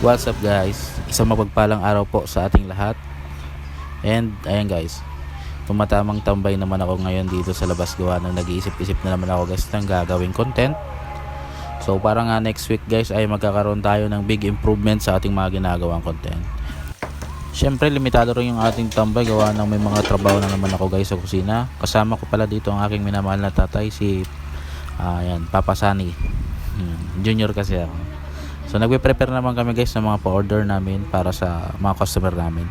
What's up guys? Isang mapagpalang araw po sa ating lahat. And ayan guys, tumatamang tambay naman ako ngayon dito sa labas gawa ng nag-iisip-isip na naman ako guys ng gagawing content. So para nga next week guys ay magkakaroon tayo ng big improvement sa ating mga ginagawang content. Siyempre limitado rin yung ating tambay gawa ng may mga trabaho na naman ako guys sa kusina. Kasama ko pala dito ang aking minamahal na tatay si ah, ayan, Papa Sani. Hmm, junior kasi ako. So nagpe-prepare naman kami guys ng mga pa-order namin para sa mga customer namin.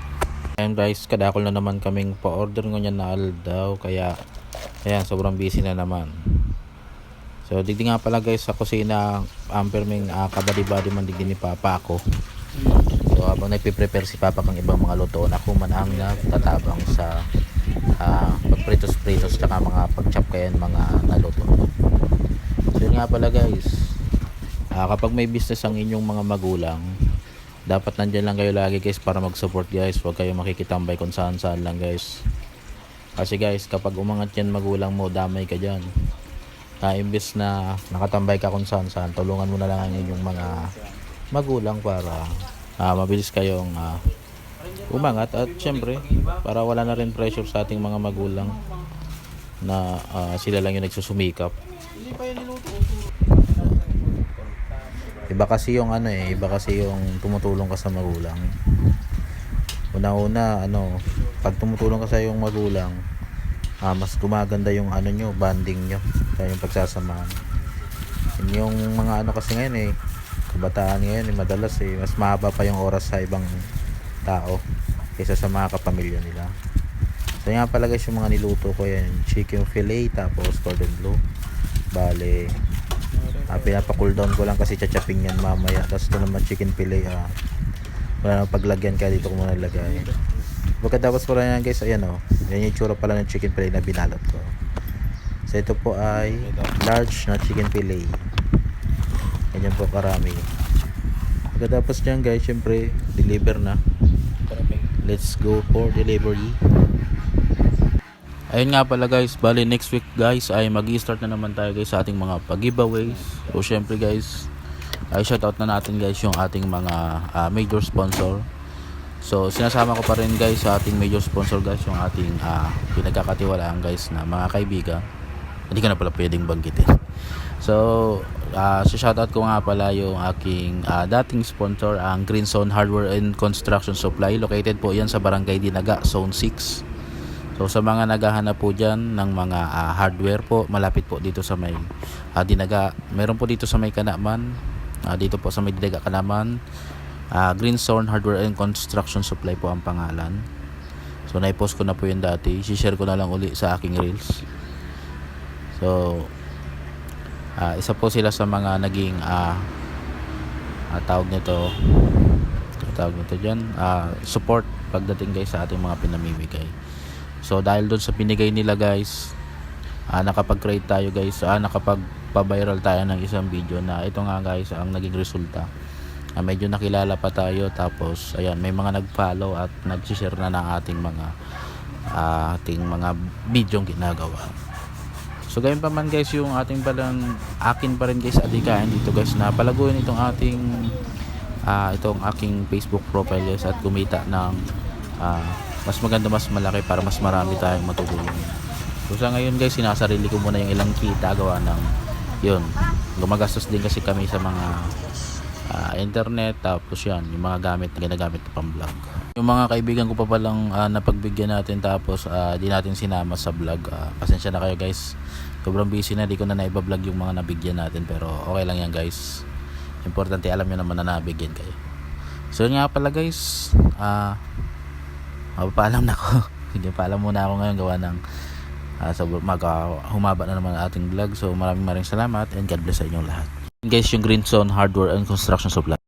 Ayan guys, kadakol na naman kaming pa-order ngayon na aldaw kaya ayan sobrang busy na naman. So digdi nga pala guys sa kusina ang perming uh, kabadi-badi man digdi ni Papa ako. So habang nagpe-prepare si Papa kang ibang mga luto ako man ang nagtatabang sa uh, pagpritos-pritos tsaka mga pag-chop kayan mga naluto. So yun nga pala guys, Ah, kapag may business ang inyong mga magulang, dapat nandyan lang kayo lagi guys para mag-support guys. Huwag kayo makikitambay kung saan saan lang guys. Kasi guys, kapag umangat yan magulang mo, damay ka dyan. Ah, imbis na nakatambay ka kung saan saan, tulungan mo na lang ang inyong mga magulang para ah, mabilis kayong ah, umangat. At syempre, para wala na rin pressure sa ating mga magulang na ah, sila lang yung nagsusumikap. Iba kasi yung ano eh, iba kasi yung tumutulong ka sa magulang. Una-una, ano, pag tumutulong ka sa iyong magulang, ah, mas gumaganda yung ano nyo, banding nyo, yung pagsasamahan. Yun yung mga ano kasi ngayon eh, kabataan ngayon eh, madalas eh, mas mahaba pa yung oras sa ibang tao kaysa sa mga kapamilya nila. So nga pala guys yung mga niluto ko yan, chicken fillet tapos cordon bleu. Bale, ah, pinapa-cool down ko lang kasi chachaping yan mamaya. Tapos ito naman chicken fillet ah. Wala nang paglagyan kaya dito ko muna lagay. Pagkatapos lang yan guys, ayan oh. Yan yung tsura pala ng chicken fillet na binalot ko. So ito po ay large na chicken fillet. Ganyan po karami. Pagkatapos dyan guys, syempre, deliver na. Let's go for delivery. Ayun nga pala guys, bali next week guys ay mag start na naman tayo guys sa ating mga pag-giveaways. So syempre guys, ay shoutout na natin guys yung ating mga ah, major sponsor. So sinasama ko pa rin guys sa ating major sponsor guys yung ating ah, pinagkakatiwalaan guys na mga kaibigan. Hindi ka na pala pwedeng banggitin. So, uh, si shoutout ko nga pala yung aking ah, dating sponsor ang Green Zone Hardware and Construction Supply. Located po yan sa Barangay Dinaga, Zone 6. So sa mga naghahanap po dyan ng mga ah, hardware po, malapit po dito sa may ah, Dinaga. Meron po dito sa may Kanaman, ah, dito po sa may Dinaga Kanaman. Ah, Green Zone Hardware and Construction Supply po ang pangalan. So naipost ko na po yun dati. share ko na lang uli sa aking reels. So ah, isa po sila sa mga naging ah, ah, tawag nito tawag nito dyan ah, support pagdating guys sa ating mga pinamimigay. So dahil doon sa pinigay nila guys, ah, nakapag-create tayo guys, ah, nakapag-viral tayo ng isang video na ito nga guys ang naging resulta. Ah, medyo nakilala pa tayo tapos ayan may mga nag-follow at nag-share na ng ating mga ah, ating mga video ginagawa. So gayon pa man guys yung ating palang akin pa rin guys adikain dito guys na palaguin itong ating ah, itong aking Facebook profile guys at kumita ng ah, mas maganda mas malaki para mas marami tayong matutulungan. So sa ngayon guys, sinasarili ko muna yung ilang kita gawa ng yun. Gumagastos din kasi kami sa mga ah, internet tapos yan, yung mga gamit na ginagamit na pang vlog. Yung mga kaibigan ko pa palang ah, napagbigyan natin tapos ah, di natin sinama sa vlog. Ah, pasensya na kayo guys. Sobrang busy na, di ko na naiba-vlog yung mga nabigyan natin pero okay lang yan guys. Importante alam nyo naman na nabigyan kayo. So yun nga pala guys, ah Mapapaalam na ako. Hindi paalam muna ako ngayon gawa ng uh, so, mag, uh, humaba na naman ating vlog. So maraming maraming salamat and God bless sa inyong lahat. Guys, yung Green Zone Hardware and Construction Supply.